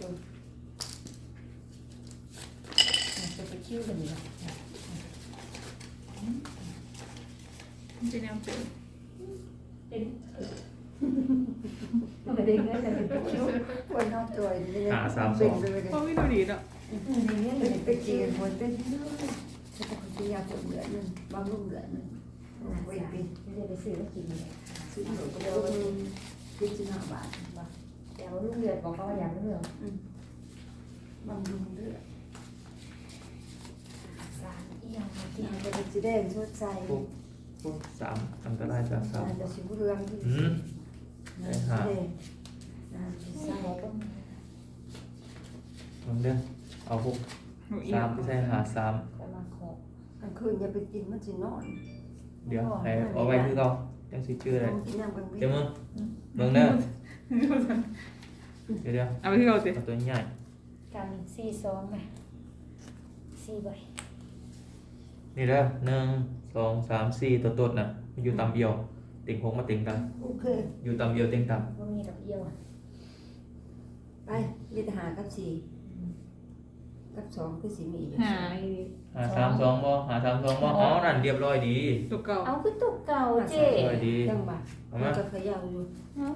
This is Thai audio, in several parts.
มันจะไปคิ้วกันดีละมันจะแนวเปลี่ยนเป็นมันไม่ได้เงินแต่เป็นคิ้วคนนอกจอยนี่หาสามสองเป็นเลยเพราะไม่ดูดีเนาะในเงินเป็เป็นนไปเป็นจีคิ้วนคนเป็นเรื่องแต่ปกติยาคนเหลือนึงบางลูกเหลือนึงไว้ยปีไม่ได้ไปซื้อแล้วกินเลยซื้อหนูก็เลยว่าพิจารณาบาท แต่ว่าลูกเรือบอกเขาว่าอย่างเรื่องบางลูกเหลือสารอีหยังมาที่ที่จะเป็นสีแดงชดใจพวกพวกสามอันตรายจากสามแต่สีเรืองที่อืมสีแดงนะสีใส่ใส่ก็มันเด้อเอาพวกหนูอีสามที่ใช่หาสามกำลังขอกลางคืนอย่าไปกินมันจะนอน เดี๋ยวให้เอาไว้คือเขาจังสิชื่ออะไรกินน้ำกันเดี๋ยวมึงเบิ่งเด้อ เดี๋ยวเดี๋ยวเอาไปที่เราสิเอาตัวใหญ่การสี่สองไงสี่ใบนี่เด้อหนึ่งสองสามสี่ตัวตดน่ะมันอยู่ตำเอียวติ่งหกมาติ่งตโอเคำอยู่ตำเอียวติ่งตว่ามีดอกเอี้ยวไปมีทหารกับสี่กับสองคือสีมีอยู่หาำหาสามสองบ่หาสามสองบ่อ๋อนั่นเรียบร้อยดี ตัวเก่าเอาขึ้นตุกเก่าเจ๊เรียบร้อยดีจังบะเอามัมานจะเขย่าอยู่มั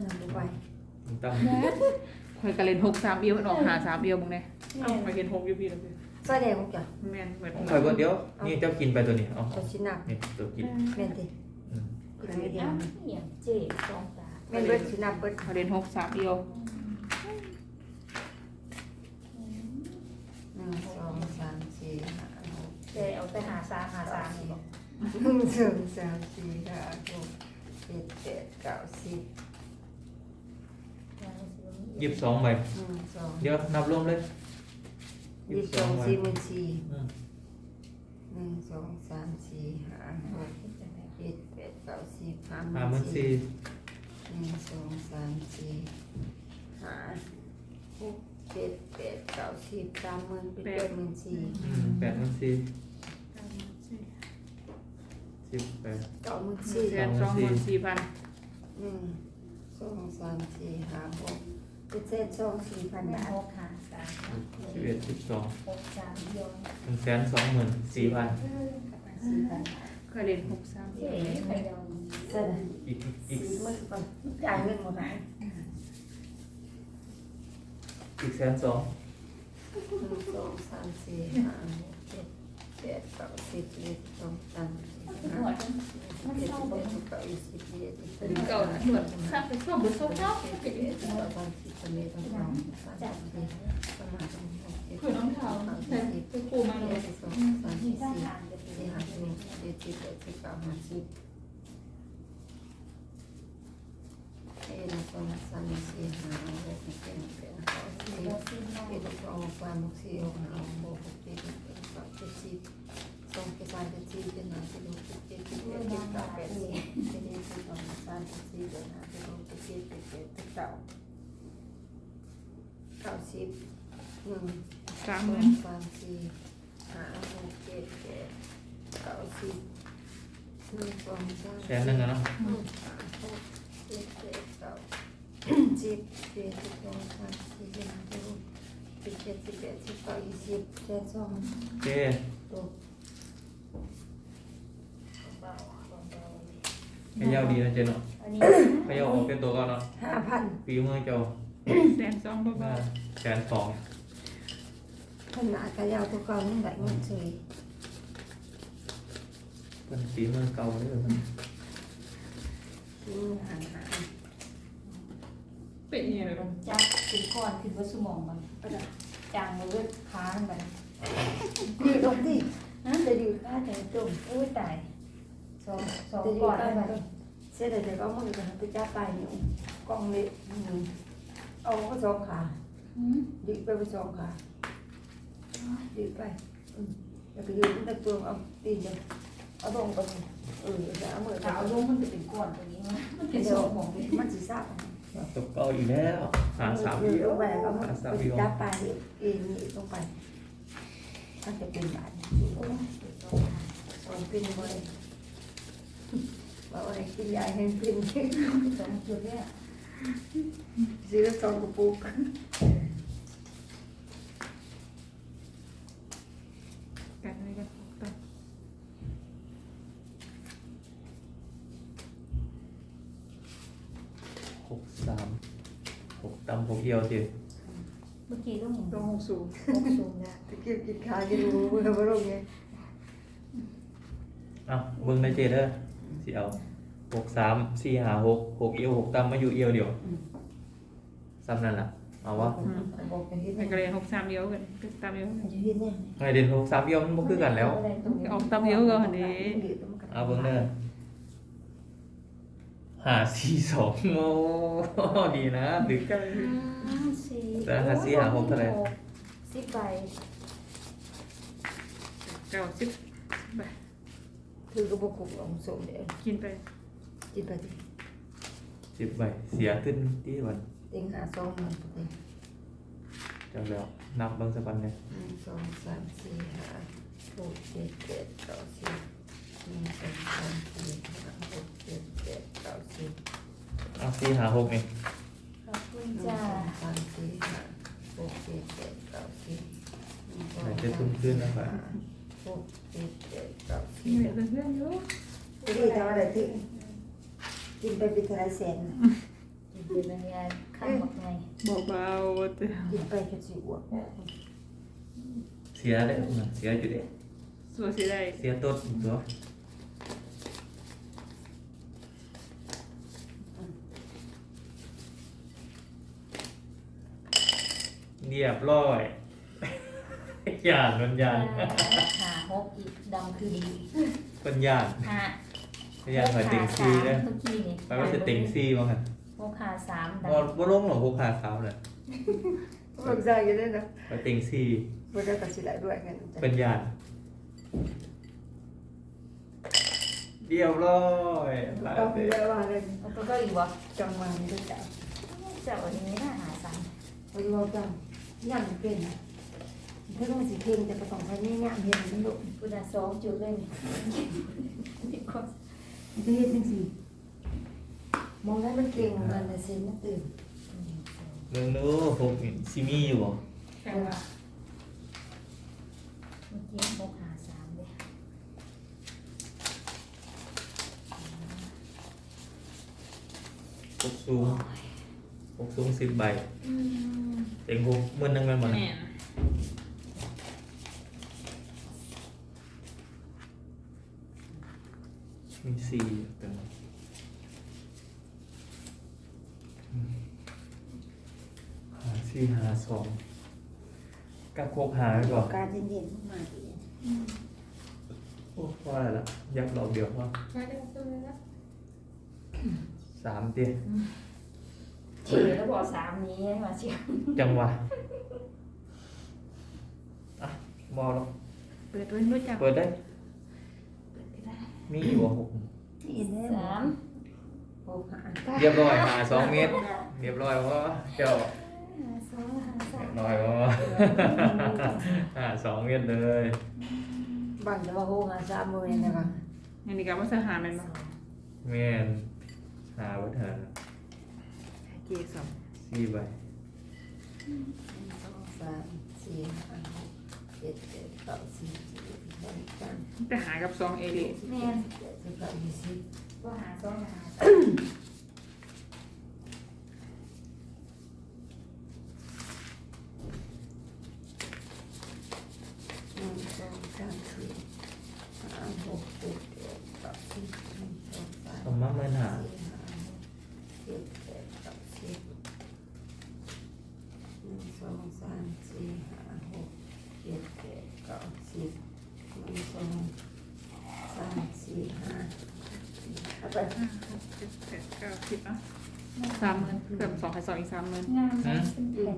นทำไม่ไหวติ่งตแม่คอยกระเล่นหกสามเอียวมันออกหาสามเอียวมึงเนี่ยเอาไปเห็นหกอยู่พี่แล้วพี่ใส่แดงของจ้ะแม่นเหมือนำคอยเบิ่งเดี๋ยว นี่เจ้ากินไปตัวนี้เอาจะชิ้นหนักนี่ตัวกินแม่นดิอืมกินไม่เดียเอ้าวอย่างเจ๊สองตาแม่นเบิดชิ้นหนักเบิดกระเล่นหกสามเอียวหนึ่งสองสามสี่ห้าหกเจ๊เอาไปหาสามหาสามนี่บอกหนึ่งสองสามสี่ห้าหกเจ็ดแปดเก้าสิบ ยี่สิบสองใบหนึ่งสองเดี๋ยวนับรวมเลยยี่สิบสองสี่หมื่นสี่อืมหนึ่งสองสามสี่ห้าหกเจ็ดแปดเก้าสิบห้าหหาหมื่มื่นนสี่สี่หนึ่งสองสามสี่ห้าหกเจ็ดแปดเก้าสิบสามหมื่นเป็นแปดหมื่นสี่อืมแปดหมื่นสี่สิบแปด เก้าหมื่นสี่สี่แสนสองหมื่นสี่พันหนึ่งสองสามสี่ห้าหก เจ็ดเจ็ดสองสี่พันแม่บาทหกหาสามสิบเอ็ดสิบสองหกสามยวหนึ่งแสนสองหมื่นสี่พันสี่พันเคยเล่นหกสามเอีเจ๊ยวไปเดียวเสร็จอีกอีกสี่หมื่นก่อนจ่ายเงินหมดไหมอีกแสนสอง หนึ่งสองสามสี่ห้าหก เจ็ดแปดเก้าสิบเอ็ด สองสามสี่ห้าหมหดกเจ็ดแปดเก้ายี่สิบเอ็ดสิบสองเก่านะเหมือนข้าไปชอบบุษบชอบเจ็ดแปดเก้าสามสิบสามเอ็ดสองสามสามสี่สามห้าสามหกเจ็ดคือน้องเท้าสามแต่สิบไปปูมาเลยเจ็ดสองสามมีสี่ท่าสี่ทางจะเป็นสี่ห้าหกเจ็ดสิบแปดสิบเก้าห้าสิบเอ็ดสองสามสี่ห้าหกเจ็ดแปดเก้าสิบเราซื้อมาเอ็ดสองสามสี่หกห้าหกเจ็ดแปดเก้าสิบสิบสองสามสี่เจ็ดห้าสิบหกสิบเจ็ดสิบแปดสิบเก้าแปดสิบเจ็ดสิบสองสามสี่เจ็ดห้าสิบหกสิบเจ็ดสิบแปดสิบเก้าเก้าสิบหนึ่งสามหอมื่นสามสี่ห้าหกเจ็ดแปดเก้าสิบหนึ่งสองสามแสนหนึ่งอะเนาะหกเจ็ดแปดเก้าสิบเจ็ดสิบสองสามสี่ห้าหกสิบเจ็ดสิบแปดเก้า ยี่สิบแปดสองโอเคตัวขยาวดีนะเจนเนาะอันนี้ขยาวออกเป็นตัวก่อนเนาะห้าพันปีมือเจ้าแสนสองเบามาแสนสองขนาดกระยาวตัวเก่านี่แบบเงินเฉยเป็นปีมือเก่าเลยมันที่หันหาๆ เป็นยังไงเลยจับถึงก้อนขึ้นว่าสมองมันจางมาเลือดค้างมันยืดลงดินั่นจะอยู่ข้าถึงจุ่มอุ้ยตายสองสองก้อนได้ไหมเสียดายแต่ก็มือจะไปจับไปนี่กล้องเล็กเอาก็สองขาอืมดึงไปไปสองขาดึงไปอืมแล้วก็ยืนตั้งแต่ตัวเอาตีนเลยเอาลงไปเออจะเอามือถ้าเอาลงมันจะเป็นก้อนตัวนี้มันมันเป็นสมองเลยมันสีซ่า ตกเก่าอีกแล้วหาสามยืเดีนยลวงไปแล้วก็หาสามไปเดียวจับไปเองนี่ลงไปมันจะเป็นบาดโอ้ยสองเป็นบ่ได้ว่าอะไรกินยาให้เป็นสองจุดเนี่ยซื้อสองกระปุก ส หกเอี ยวสิเมื่อกี้ลูกหมูลงหกสูงหกสูงนะตะเกียบกินขาจะดูมือมาลงไงเอาเบิ่งในเจเด้อสิเอาหกสามสี่หาหกหกเอียวหกตำมาอยู่เอียวเดียวซ้ำนั่นล่ะเอาวะบอกกันที่ไปกระเรียนหกสามเอียวกันก็ตามเอียวมันจะเห็นเนี่ยไงเด่นหกสามเอียวมันบ่คือกันแล้วออกตามเอียวก็หันนี้เอาเบิ่งเด้อ หาสี่สองโอ้ดีนะดึกสี่แต่หาสี่หาหกเท่าไหร่ สิบใบเก้าสิบไปคือกระบอกกุกลงส่งเดี๋ยวกินไปจิบไปดิสิบใบเสียขึ้นที่วันเต็งหาสองหนึ่งไปดิจังแล้วนับเบิ่งสักวันเนี่ยหนึ่งสองสามสี่ห้าหกเจ็ดแปดเก้าสิบ หนึ่งสองสามสี่ห้าหกเจ็ดแปดเก้าสิบเอาสี่หาหกนี่ขอบคุณหนึ่งจ้าสองสามสี่ห้าหกเจ็ดแปดเก้าสิบหนึ่งสองไหนสามจะทุ่มขึ้นนะครับหกเจ็ดแปดเก้าสิมีบเพื่อนเพื่อนอยู่ที่ทำอะไรที่กินไปเป็นเท่าไรแสนกินเป็นยังไงขั้นหมดไงบอกเบาๆแต่กินไปแค่สิอ้วกเสียได้อเสียอยู่เด้สัวสิได้เสียต้นอีกตัว เรียบร้อย ยานมันยานหาหกอีกดำคือดีมันยานหามันยานหอยติงซีเลยเมื่อกี้นี่ไปว่าจะติงซีบ้างกันหกหาสามดว่าว่าลงหรอพวกขาขาวเลยมันใจกันด้วยนะไปติงซีมันก็ตัดสินใจด้วยกันเป็นยานเรียบร้อยลาต้องเต้มีเวลาเลยำแล้วก็ก็อีกวะจังหวะนี้ก็จะเจ้าอันนี้น่าหาสามพอดีเราจัง ย่ำเป็นถ้าต้องสิเพลงจะประกอบไปนี่ย่ำเห็นมันดุพุทธสองจุดเลยนี่มีคนมันจะเห็นจังสิมองแล้วมันเก่งมันแต่สิมันตื่นเมืองนู้ผมซิมีอยู่บ่แค่ว่าเมื่อกี้หกหาสามเลยหกสูงหกสูงสิบใบอืม เต็งหกหมื่นหนึงแมันหมดแม่นมีสี่เต็มหาสี่หาสองกับหกหาไปก่อนการเย็นๆมากเลยโอ้ว่าอะไรละยักษ์ดอกเดียวว่าใช่ได้ตัวเลยนะสามเตี้ยเฉียแล้วบอกสามนี้มาเชียวจังหวะอะบอลงเปิดไว้รู้จักเปิดได้ มีอยู่บ่หกเห็นไหมสามหกหาเรียบร้อยหาสองเมตร เรียบร้อยว่าเจ้าหาสองหาสาเรียมบร้อยว่าหาสองเมตรเลยบางจะว่าหกหาสามโมงเนี่ยนะอันนี้ก็มาสหาแม่นบ่แม่นหาวัฒนเกี่สองสี่ใบสองสามสี่ห้าหกเจ็ดแปดเก้าสิบสิบเอ็ดสิบสองสิบสามแต่หากับสองเอลิแม่นสิบเก้ายี่สิบก็หาสองหาสามหนึ่งสองสามสี่ห้าหกเจ็ดแปดเก้าสิบหนึ่งสองสามสมมาเมื่อหาสี่ห้าหกเจ็ด แปดเก้าสิบหนึ่งสองสามสี่ห้าหกเจ็ดแปดเก้าสิบหนึ่งสองสามสี่ห้าเอาไปห้าหกเจ็ดแปดเก้าสิบอะสามหมื่นเกือบสองพันสองอีกสามหมื่นงามเป็นแผ่นใหญ่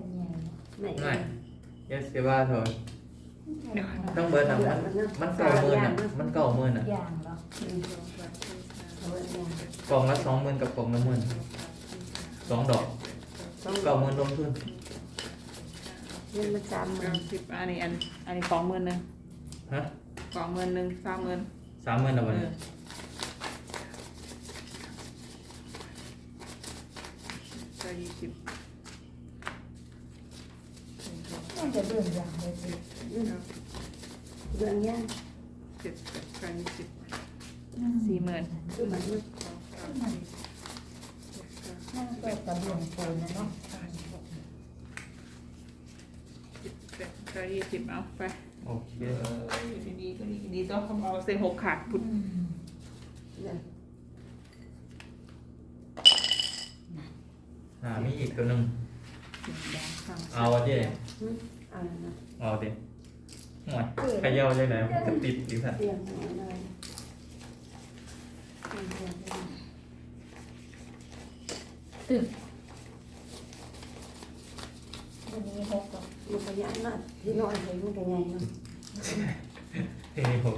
ไม่ไม่เยสเซว่าเถอะเดี๋ยวต้องเบิร์นอะมันมันเก่าหมื่นอะมันเก่าหมื่นอะอย่างเหรอหนึ่งสองสามสี่ห้าหกเจ็ดแปดกล่องละสองหมื่นกับกล่องละหมื่น สองดอกต้องเก่าหมื่นลงทุนเงินมาสามหมื่เก้านสิบอันนี้อันอันนี้สองหมื่นหนึ่งฮะสองหมื่นหนึ่งสามหมื่นสามหมื่นอะเอวันอนี้ก็ยี่สิบหนึ่งสองน่าจะเบิ่งอย่างเลยสิเรื่องเนี้ยเจ็ดแปดเก้ายี่สิบสี่หมื่น คือมันสองสามสี่ นั่งเปิดกระเบองปูนะเนาะใส่สิบเอาไปโอเคดีดีก็ดีดีต้องเอาเซ็หกขาดพุทธอ่ามีอีกตัวหนึ่งเอาดิเอาดิกหน่อยขย่าได้ไหมวจะติดหรือเปล่า ตึกวันนี้หกก่อนมันขยันมากที่นอนเลยมันเป็นไงเนาะเฮ้ยหก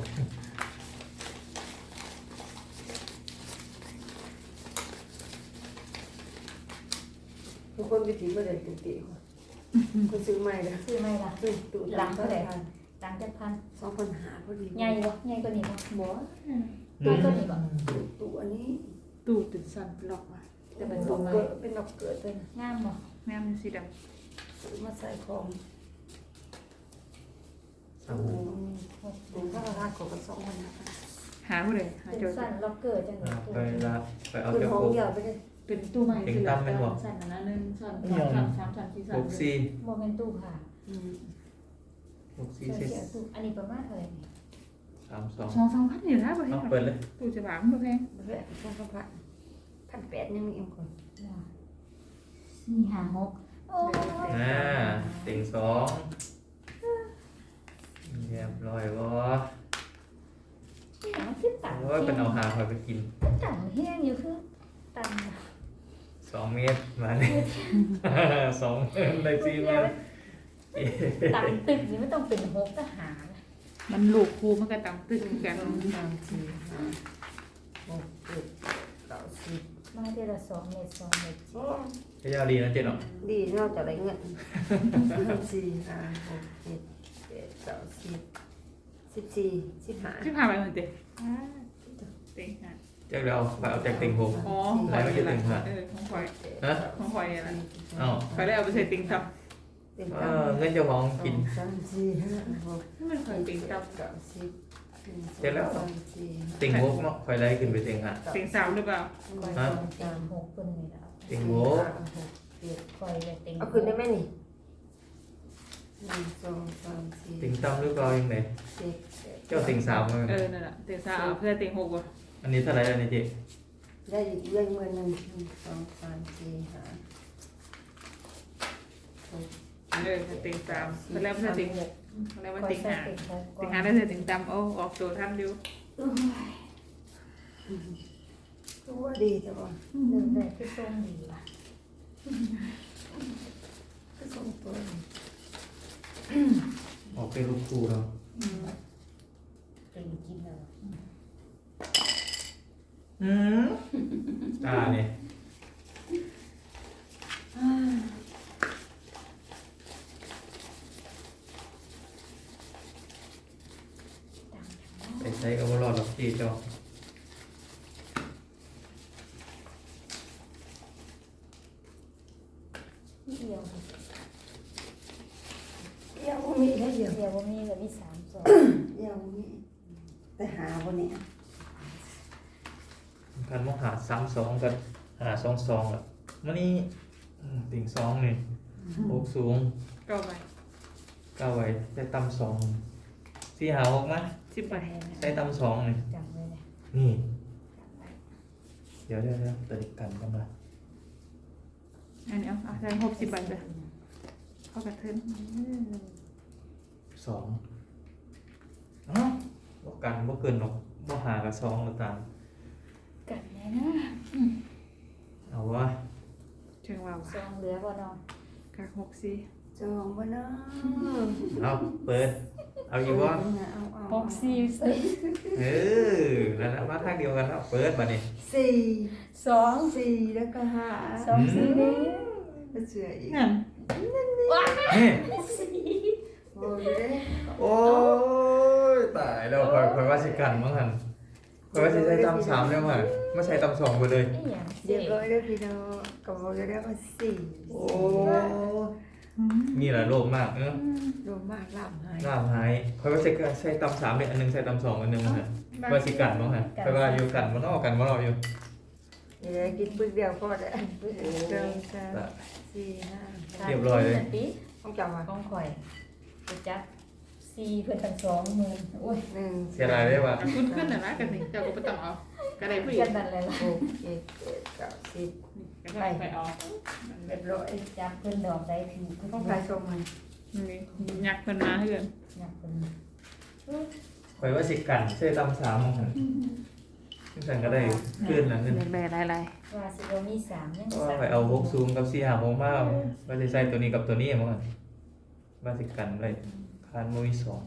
ทุกคนไปถือมาเลยตุ่ตีคนคนซื้อใหม่เลยซื้อไหมล่ะตุ่ตุ่หลังเท่าไหร่หลังจากพันสองพันหาพอดีใหญ่บ่ใหญ่กว่านี้บ่บ่ตัวตัวนี้บ่ตุ่อันนี้ ตู้ติดสั่นล็อกมา จะเป็นดอกเกิดเป็นดอกเกิดเลยนะงามบ่แม่มันสีดซื้อมาใส่ของสามตุ่ถ้าราคาของกันสองพันหาำหาผู้ใดหาเป็นโจทย์สั้นล็อกเกอร์จังเลอ่ายตัวไปละไปเอาคือจากของหกเดียวไปเลยเป็นตู้ใหม่ติ่งตั้มเป็นบ่สั่นอันนั้นหนึ่งสั่นสองสั่นสามสั่นสี่สั่หนกสี่โมเมนตู้ค่ะอืมหกสี่เสียเจ็ดเสียตู้อันนี้ประมาณเท่าไหร่นี่สามสองสองสองพันอยู่นะประเทเอาศเปิดเลยตู้จะบางประเทศเพื่อนสองพันพัน พันแปดยังมีอีกคนสี่ห้าหกโอ้อ่าติ่งสองเรียบร้อยวะมันคือต่างโอ้ยเป็นเอาหาคอยไปกินต่างเฮี้ยงอยู่คือต่างสองเมตรมาเนี่ยสองเมตรได้สี่มตรต่างตึกนี่ไม่ต้องเป็นหกทหามันลูกครูมันก็ตำตึกกันสองสามสี่ห้าหกเจ็ดเก้าสิบ มาเดือนละสองเมตรสองเมตรโอ้ขย่าดีนะเจ๊เนาะดีนอกจากอะได้เงินสี่ห้าหกเจ็ดแปดเก้าสิบสิบสี่สิบห้าที่พาไปเหมือนเด็กเต็งค่ะเจ๊เราไปเอาจากติงหก อ๋อไหนไม่ใช่ติ่งค่ะเออของข่อยฮะ ของข่อยเนี่ยนะอ้าวข่อยได้เอาไปใส่ติงตับเออเงินเจ้าของกินสองสามสี่ห้าหก นี่มันข่อยติงตับ เก้าสิบ เสร็จแล้วสองสามสี่ห้าติ่งหกเนาะคอยไล่ขึ้นไปติ่งห้าติ่งสามหรือเปล่าคอยฮะต้องติงหกคนนี่แล้วติ่งหกเปียกคอยเลยติงเอาคืนได้ไหมนี่หนึ่งสองสามสี่ติ่งต่ำหรือเปล่ายังไงเจ็ดแปดเจ้าติ่งสามเลยเออนั่นแหละติ่งสามเอาเพื่อติ่งหกว่ะอันนี้เท่าไหร่แล้วเนี่ยเจ๊ได้อีกเรื่องเงินหนึ่งหนึ่งสองสามสี่ห้าหกเออติ่งสามแล้วเพื่อติ่งหก แล้วคว่าอยติ่งใส่ห้าติงหกก่อติ่งนห้าได้เธอติ่งต่ำโอ้ออกโจทันอยู่รู้ว่าดีแต่ว่าเดินได้คือทรงดีว่ะก็ส่งตัวนี่ออกเป็นลูกครูแล้วติงกินแล้วอืมอ่าเนี่ย ต่าง ไปใช้ก็ บ่ดอกเดียวเดียวมีได้เดียวเดียวว่มีกับมีสามสองเดียวมีแต่หาวันนี้การมองหาสามสองกันหาสองสองอะมันนี่อืมติ่งสองนี่หกสูงก็ไปเก้าไว้ใช้ต่ำสอง สี่หาหกมั้ยสิบไปใช้ต่ำสองนี่จำไว้เลยนี่ เดี๋ยวเดี๋ยวเดี๋ยวติดกันกันมาอันนี้เอาใส่หกสิบใบไปเข้ากระเทินสองเอ้าบ่กันบ่เกินหรอกบ่หากับสองหรือตามกันแน่นะเอาวะเชิงว่าสองเหลือบ่นอนกักหกสี่จองวันนะเอาเปิด เอาอยู่วะเอาเอาหกสี่สี่เออนั่นน่ะมาทางเดียวกันแล้วเปิดบัดนี้สี่สองสี่แล้วก็ห้าสองสี่เด้ก็เสืออีกนั่นนี่สี่โอ้ยเด้โอ้ยตายแล้วคอยคอยว่าสิกันมั้งหันคอยว่าสิใช้ตำสามแล้วมั้งไม่ใช้ตำสองไปเลยไอ้หยังเรีสี่ยบร้อยแล้วพี่น้องกับโมเดลก็สี่โอ้ นี่แหละโลภมากเนอะรวมมากลำหายน้ำหายคอยว่าใช้ใช้ตำสามเนี่ยอันหนึงใช้ตำสองอันหนึงมั้งฮะว่าสิกันมั้งฮะคอยว่าอยู่กันมันออกกันมันออกอยู่เดี๋ยวกินปึ๊กเดียวก็ได้หนึ่งสองแต่สี่ห้าเรียบร้อยเลยปีต้องจำว่าของข่อยไปจับสี่เพื่อนตั้งสองหมื่นโอ้ยหนึ่งเสียดายได้ป่ะอะขึ้นขึ้นน่ะนะกันสิเจ้าก็ไปต้องเอาก็ได้ผู้หญิกังนนั่นเลยล่ะหกเจ็ดแปดเก้าสิบ ก็ได้ไปเอาเรียบร้อยจับเพื่อนดอกได้ถือเพื่นต้องไปชมมันนี่ยักเพิ่นมาเฮือนหนักเป็นคอยว่าสิกันเชื่อตำสามมองหันซึ่งฉันก็ได้ขึ้นแล้วขึ้นเล็กๆหลายว่าสิเรามีสามยังเพราะว่าสามไปเอาหกซูมกับสี่หาหกมาว่าจะใส่ตัวนี้กับตัวนี้มั้งกันว่าสิกันเลยคานมุ้ยสอง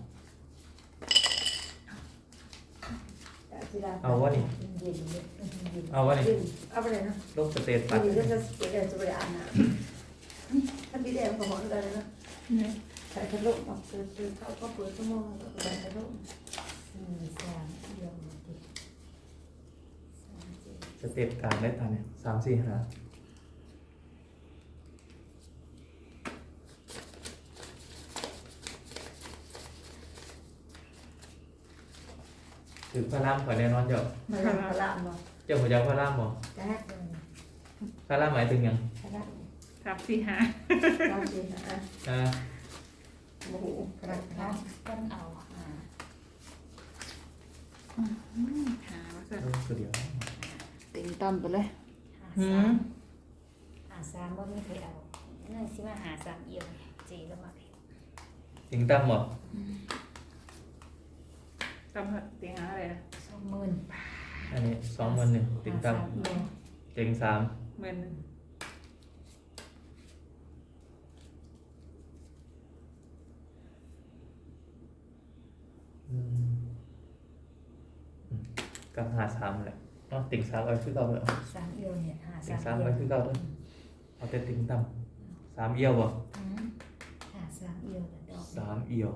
เอาวะนี่เย็นๆเย็นๆเอาวะนี่เอาไปเลยเนาะลบสเตตวัปันดนี้ก็จะเก็บจะไปอ่านนะถ้าพี่แดงขอหมดเลยนะๆใส่กระโหลกออกตื่นตื่นเขาก็เปิดชั่วโมงแล้วก็ใส่กระโหลกสี่สามเดียวหมดดิสามเจ็ดสเตตกลางได้ทันเนี่ยสามสี่หา ถือพระรามข่อยแน่นอนเจ้ามาแล้วพละมาเจ้าหัวเจ้าพระรามบ่จ้าพระรามหมายถึงหยังพละสามสี่ห้าเราจริงนะอ่าโอ้โหพละพต้ละนต้นเอาอ่าหาว่าซะเออตัวเดียวติงต่ำไปเลยหาหืสามมหาสามว่าไม่เคยเอานั่นสิมาหาสามเอียวเจแล้วมาเพียถึงตั้มบ่ต่ำเหอะติงหาอะไรนะสองหมื่นอันนี้สองหมื่นหนึ่งถึงตั้มหาสามเอียวเต็งสามหมื่นหนึ่งอืมอืมกับหาสามแหละเนาะติ่งสามเอาคือเก่าเลยสามเอียวเนี่ยหาติ่สางมสามเอียเอาวคือเก่าเลยเอาแต่ติ่งต่ำสามเอียวบ่อืมหาสามเอียวแต่ดอกสามเอียว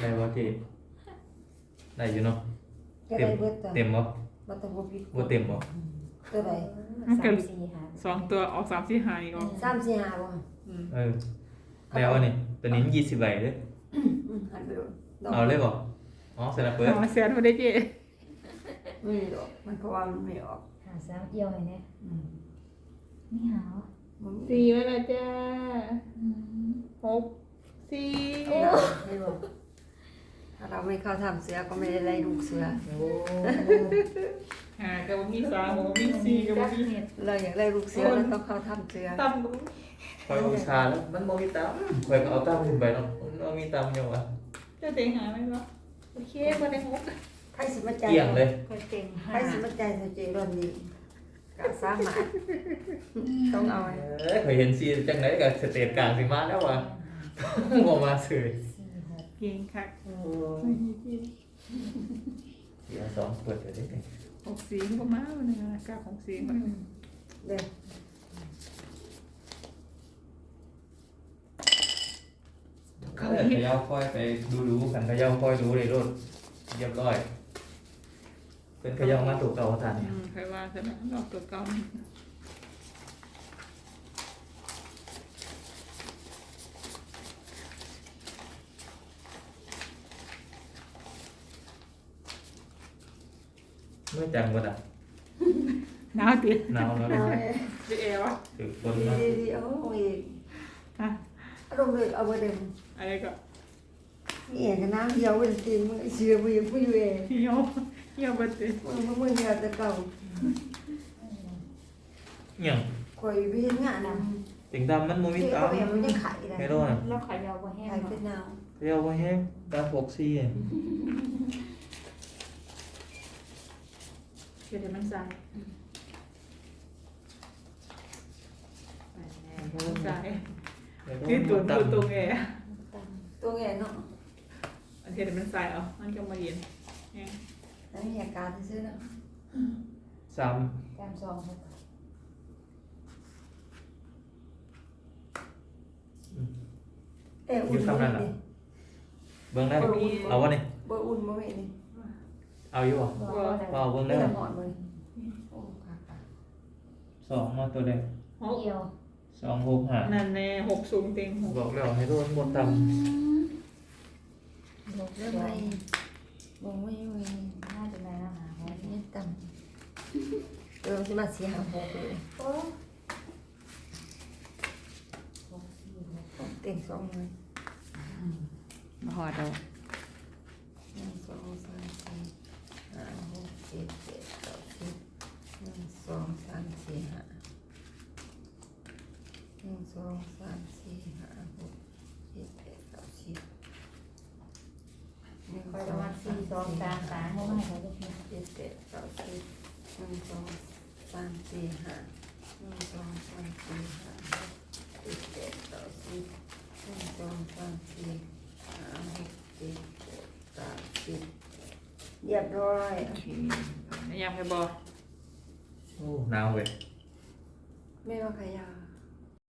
ได้บ่เจได้อยู่เนาะก็ได้เบิดตัวเต็มบ่บัตรบุบิบ่เต็มบ่ตัวไหนสามสี่หาสองตัวออกสามสี่ห้าอีกออกสามสี่ห้าบ่อืมเออแล้วอันนี้ตัวนี้ยี่สิบใบเด้อหันไปดูดอกเอาเลยบ่อ๋อเสร็จแล้วเปิด เอามาแซนมาได้เจ๊ไม่มีดอกมันเพราะว่ามันไม่ออกหาสามเอียวเห็นไหมอืมนี่หาวมันมีสี่ไว้ละจ้า อืม หกสี่ ไม่บอกถ้า เราไม่เข้าทำเสือก็ไม่ได้ไล่ลูกเสือ โอ้หากับมีสามกับมีสี่กับจับมีเห็ดเราอยากไล่ลูกเสือเราต้องเข้าทำเสือต่ำกับคอยอุตส่าห์แล้วมันบ่มีตามคอยก็เอาตามขึ้นไปเนาะมันบ่มีตามยังวะเจะเต็งหาไหมวะโอเคมาได้หกใครสิมาใจเกี่ยงเลยค่อยเต็งใคห้ารสิมาใจเธอเจรอนนี้กะสามารถต้องเอาไว้เอ้ยเคยเห็นซีจังไหนกับสเตจกลางสิมาแล้ววะบ่มาเสยสี่หก เก่งคักโอ้เดี๋ยวสองเปิดเดี๋ยวได้หกสี่ก็มาวันนึงนะกาของสี่มาเด้อเออขย่าค่อยไปดูดูกันขย่าค่อยดูเลยรถเรียบร้อยเป็นขย่ามาถูกเก่าทันอืมเคยว่าใช่ไหมรอบตัวเก่า เมื่อจังบ่ดะหนาวติหนาวแล้วเอาไว้จะเอวะถือฝนดีมาดีดีเอาอีกฮะอารมณ์เลยเอาไปเดิมอะไรก็นี่เองน้ำเดียวเป็นตีมือเชื่อมือผู้อยู่เองเหี่ยวเหี่ยวเบัดเลยมือมือเดียวแต่เก่าหยังคอยไปเห็นงานนติงดำมันบ่ำมีที่ตาเขามแม่มันยังขายได้ไม่รู้น่ะแล้วขายาวบ่แห้งขายเนาะเป็นนาวขย่าบ่แห้งตาฟกซี่อะ เดี๋ยวเดี๋ยวมันใส่มันใส่เดี๋ยวคือตัวตาตัวมตรงแอตั้งตัวแง่เนาะอันเดี๋ยวมันใส่เอามันก็มาเย็นแล้วมีอาการซื้อเนาะสามแก้มซองหกแต่อุ่นไม่ดีเบิ่งได้เอาวะนี่บ่อุ่นบ่ไม่ดีเอาอยู่บ่บ่ได้เอาเบิ่งไม่ได้ละหมอนเลยโอ้ค่ะค่ะสองมาตัวใดหกเอียวสองหกห้านั่นแน่หกสูงเต็งหกบอกแล้วให้โดนหมดตำบอกแล้วไงบอกไม่ไม่น่าจะได้นะหาหกไม่ต่ำเออที่มาเสียหาหกเลยโอ้หกสี่หกเต็ต็งสองหมื่นมาหอดเอา หนึ่งสองสามสี่ห้าห กเจ็ดแปดสิบหนึ่งสองสามสี่ห้าหนึ่งสองสามสี่ห้าหกเจ็ดแปดเก้าสิบหนึ่งสองสามสามโมไม่ห้าจะกินเจ็ดแปดเก้าสิบหนึ่งสองสามสี่ห้าหนึ่งสองสามสี่ห้าหกเจ็ดแปดเก้าสิบหนึ่งสองสามสี่ห้าหกเจ็ดแปดเก้าสิบเรียบร้อย ยากไปบอโอ้หนาวเว้ย ไม่ว่าใครยาว